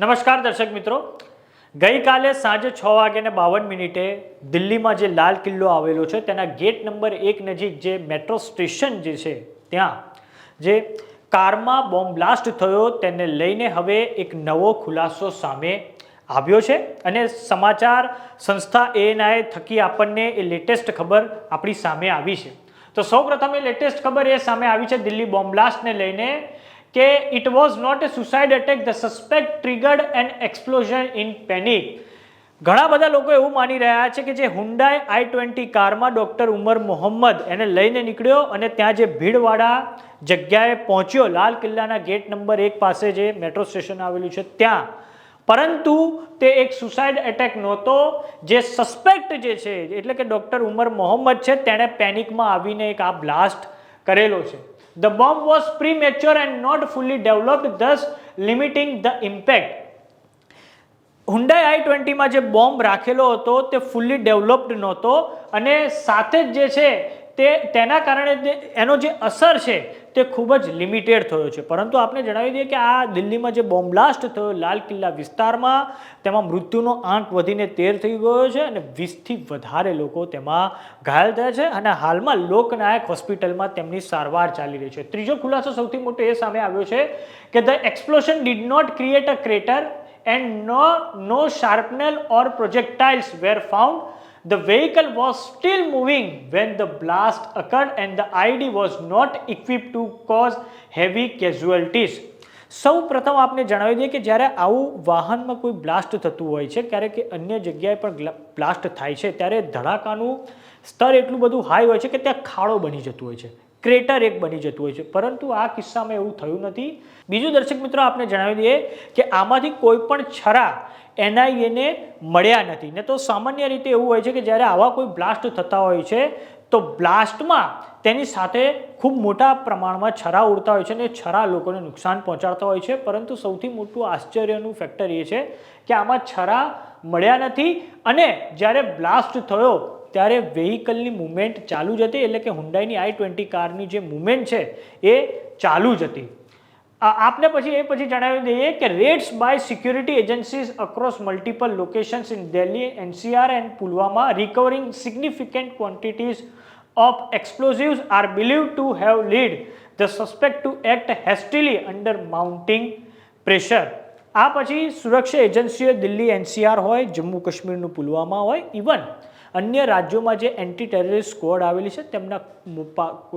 નમસ્કાર દર્શક મિત્રો. ગઈકાલે સાંજે છ વાગ્યાને બાવન મિનિટે દિલ્હીમાં જે લાલ કિલ્લો આવેલો છે, તેના ગેટ નંબર એક નજીક જે મેટ્રો સ્ટેશન જે છે, ત્યાં જે કારમાં બોમ્બ બ્લાસ્ટ થયો, તેને લઈને હવે એક નવો ખુલાસો સામે આવ્યો છે. અને સમાચાર સંસ્થા એએનઆઈ થકી આપણને એ લેટેસ્ટ ખબર આપણી સામે આવી છે. તો સૌપ્રથમ એ લેટેસ્ટ ખબર એ સામે આવી છે, દિલ્હી બોમ્બ બ્લાસ્ટને લઈને કે it was not a suicide attack the suspect triggered an explosion in panic ઘણા બધા લોકો એવું માની રહ્યા છે કે જે હુન્ડાઈ આઈ ટ્વેન્ટી કારમાં ડૉક્ટર ઉમર મોહમ્મદ એને લઈને નીકળ્યો અને ત્યાં જે ભીડવાળા જગ્યાએ પહોંચ્યો, લાલ કિલ્લાના ગેટ નંબર એક પાસે જે મેટ્રો સ્ટેશન આવેલું છે ત્યાં. પરંતુ તે એક સુસાઇડ એટેક નહોતો. જે સસ્પેક્ટ જે છે, એટલે કે ડૉક્ટર ઉમર મોહમ્મદ છે, તેણે પેનિકમાં આવીને એક આ બ્લાસ્ટ કરેલો છે. The bomb was premature and and not developed, thus limiting the impact Hyundai i ટ્વેન્ટીમાં જે બોમ્બ રાખેલો હતો તે ફૂલ્લી ડેવલપ્ડ નહોતો. અને સાથે જ જે છે તે તેના કારણે એનો જે અસર છે તે ખૂબ જ લિમિટેડ થયો છે પરંતુ આપણે જણાવી દઈએ કે આ દિલ્હીમાં જે બોમ્બ બ્લાસ્ટ થયો લાલ કિલ્લા વિસ્તારમાં, તેમાં મૃત્યુનો આંક વધીને તેર થઈ ગયો છે અને વીસથી વધારે લોકો તેમાં ઘાયલ થયા છે અને હાલમાં લોકનાયક હોસ્પિટલમાં તેમની સારવાર ચાલી રહી છે ત્રીજો ખુલાસો સૌથી મોટો એ સામે આવ્યો છે કે the explosion did not create a crater and no no shrapnel or projectiles were found. The vehicle was still moving when the blast occurred and the ID was not equipped to cause heavy casualties. સૌ પ્રથમ આપને જણાવી દઈએ કે જ્યારે આવું વાહનમાં કોઈ બ્લાસ્ટ થતું હોય છે, ક્યારેક કે અન્ય જગ્યાએ પણ બ્લાસ્ટ થાય છે, ત્યારે ધડાકાનું સ્તર એટલું બધું હાઈ હોય છે કે ત્યાં ખાડો બની જતું હોય છે ક્રેટર એક બની જતું હોય છે. પરંતુ આ કિસ્સામાં એવું થયું નથી. બીજું દર્શક મિત્રો આપણે જણાવી દઈએ કે આમાંથી કોઈ પણ છરા એનઆઈએને મળ્યા નથી. ને તો સામાન્ય રીતે એવું હોય છે કે જ્યારે આવા કોઈ બ્લાસ્ટ થતા હોય છે, તો બ્લાસ્ટમાં તેની સાથે ખૂબ મોટા પ્રમાણમાં છરા ઉડતા હોય છે અને છરા લોકોને નુકસાન પહોંચાડતા હોય છે. પરંતુ સૌથી મોટું આશ્ચર્યનું ફેક્ટર એ છે કે આમાં છરા મળ્યા નથી અને જ્યારે બ્લાસ્ટ થયો ત્યારે વેહિકલની મુવમેન્ટ ચાલુ જ હતી, એટલે કે હુન્ડાઈની આઈ ટ્વેન્ટી કારની જે મુવમેન્ટ છે, એ ચાલુ જ હતી. આપને પછી એ પછી જણાવી દઈએ કે raids by security agencies across multiple locations in Delhi NCR and Pulwama recovering significant quantities of explosives are believed to have lead the suspect to act hastily under mounting pressure આ પછી સુરક્ષા એજન્સીઓ દિલ્હી, એનસીઆર હોય, જમ્મુ કાશ્મીરનું પુલવામા હોય, even અન્ય રાજ્યોમાં જે anti terrorist squad આવેલી છે, તેમના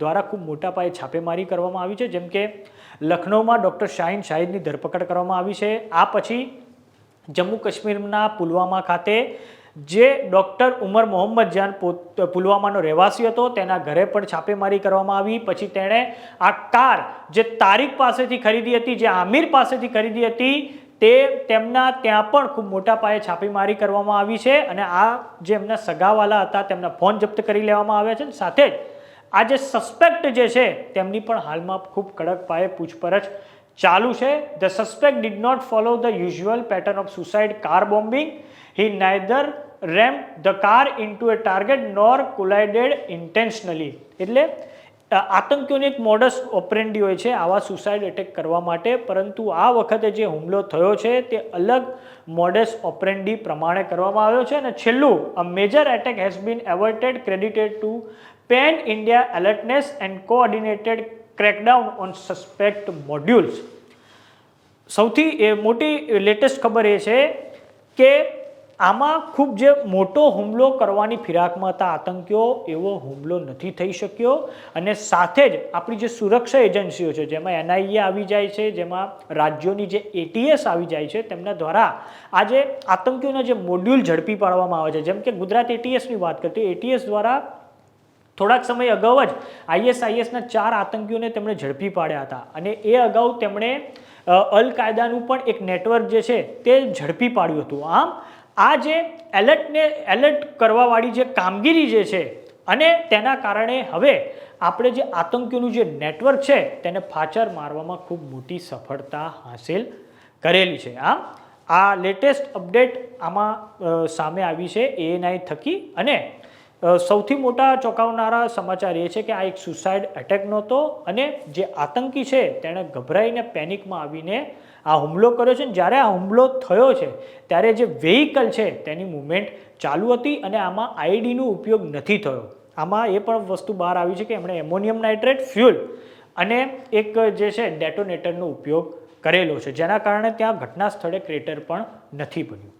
દ્વારા ખૂબ મોટા પાયે છાપેમારી કરવામાં આવી છે. જેમ કે લખનૌમાં ડૉક્ટર શાહીન શાહિદની ધરપકડ કરવામાં આવી છે. આ પછી જમ્મુ કાશ્મીરના પુલવામા ખાતે જે ડૉક્ટર ઉમર મોહમ્મદ જાન પુલવામાનો રહેવાસી હતો, તેના ઘરે પણ છાપેમારી કરવામાં આવી. પછી તેણે આ કાર જે તારીક પાસેથી ખરીદી હતી, જે આમિર પાસેથી ખરીદી હતી, તે તેમના ત્યાં પણ ખૂબ મોટા પાયે છાપેમારી કરવામાં આવી છે અને આ જે એમના સગાવાલા હતા, તેમના ફોન જપ્ત કરી લેવામાં આવ્યા છે. સાથે જ આ જે સસ્પેક્ટ જે છે, તેમની પણ હાલમાં ખૂબ કડક પાયે પૂછપરછ ચાલુ છે. The suspect did not follow the usual pattern of suicide car bombing he neither ram the car into a target nor collided intentionally. એટલે આતંકીઓની એક મોડસ ઓપરેન્ડી હોય છે આવા સુસાઇડ એટેક કરવા માટે, પરંતુ આ વખતે જે હુમલો થયો છે તે અલગ મોડસ ઓપરેન્ડી પ્રમાણે કરવામાં આવ્યો છે અને છેલ્લું a major attack has been averted credited to pan India alertness and coordinated crackdown on suspect modules સૌથી, એ, મોટી લેટેસ્ટ ખબર એ છે કે આમાં ખૂબ જે મોટો હુમલો કરવાની ફિરાકમાં હતા આતંકીઓ, એવો હુમલો નથી થઈ શક્યો. અને સાથે જ આપણી જે સુરક્ષા એજન્સીઓ છે, જેમાં એનઆઈએ આવી જાય છે, જેમાં રાજ્યોની જે એટીએસ આવી જાય છે, તેમના દ્વારા આજે આતંકીઓના જે મોડ્યુલ ઝડપી પાડવામાં આવે છે. જેમ કે ગુજરાત એટીએસની વાત કરતી એટીએસ દ્વારા થોડાક સમય અગાઉ જ આઈએસઆઈએસના ચાર આતંકીઓને તેમણે ઝડપી પાડ્યા હતા. અને એ અગાઉ તેમણે અલ કાયદાનું પણ એક નેટવર્ક જે છે તે ઝડપી પાડ્યું હતું. આમ આ જે એલર્ટને એલર્ટ કરવાવાળી જે કામગીરી જે છે અને તેના કારણે હવે આપણે જે આતંકીઓનું જે નેટવર્ક છે તેને ફાચર મારવામાં ખૂબ મોટી સફળતા હાંસિલ કરેલી છે. આમ આ લેટેસ્ટ અપડેટ આમાં સામે આવી છે. એએનઆઈ થકી અને સૌથી મોટા ચોંકાવનારા સમાચાર એ છે કે આ એક સુસાઇડ એટેક નહોતો અને જે આતંકી છે તેણે ગભરાઈને પેનિકમાં આવીને આ હુમલો કર્યો છે જ્યારે આ હુમલો થયો છે, ત્યારે જે વેહિકલ છે તેની મુવમેન્ટ ચાલુ હતી અને આમાં આઈડીનો ઉપયોગ નથી થયો. આમાં એ પણ વસ્તુ બહાર આવી છે કે એમણે એમોનિયમ નાઇટ્રેટ ફ્યુલ અને એક જે છે ડેટોનેટરનો ઉપયોગ કરેલો છે, જેના કારણે ત્યાં ઘટના સ્થળે ક્રેટર પણ નથી બન્યું.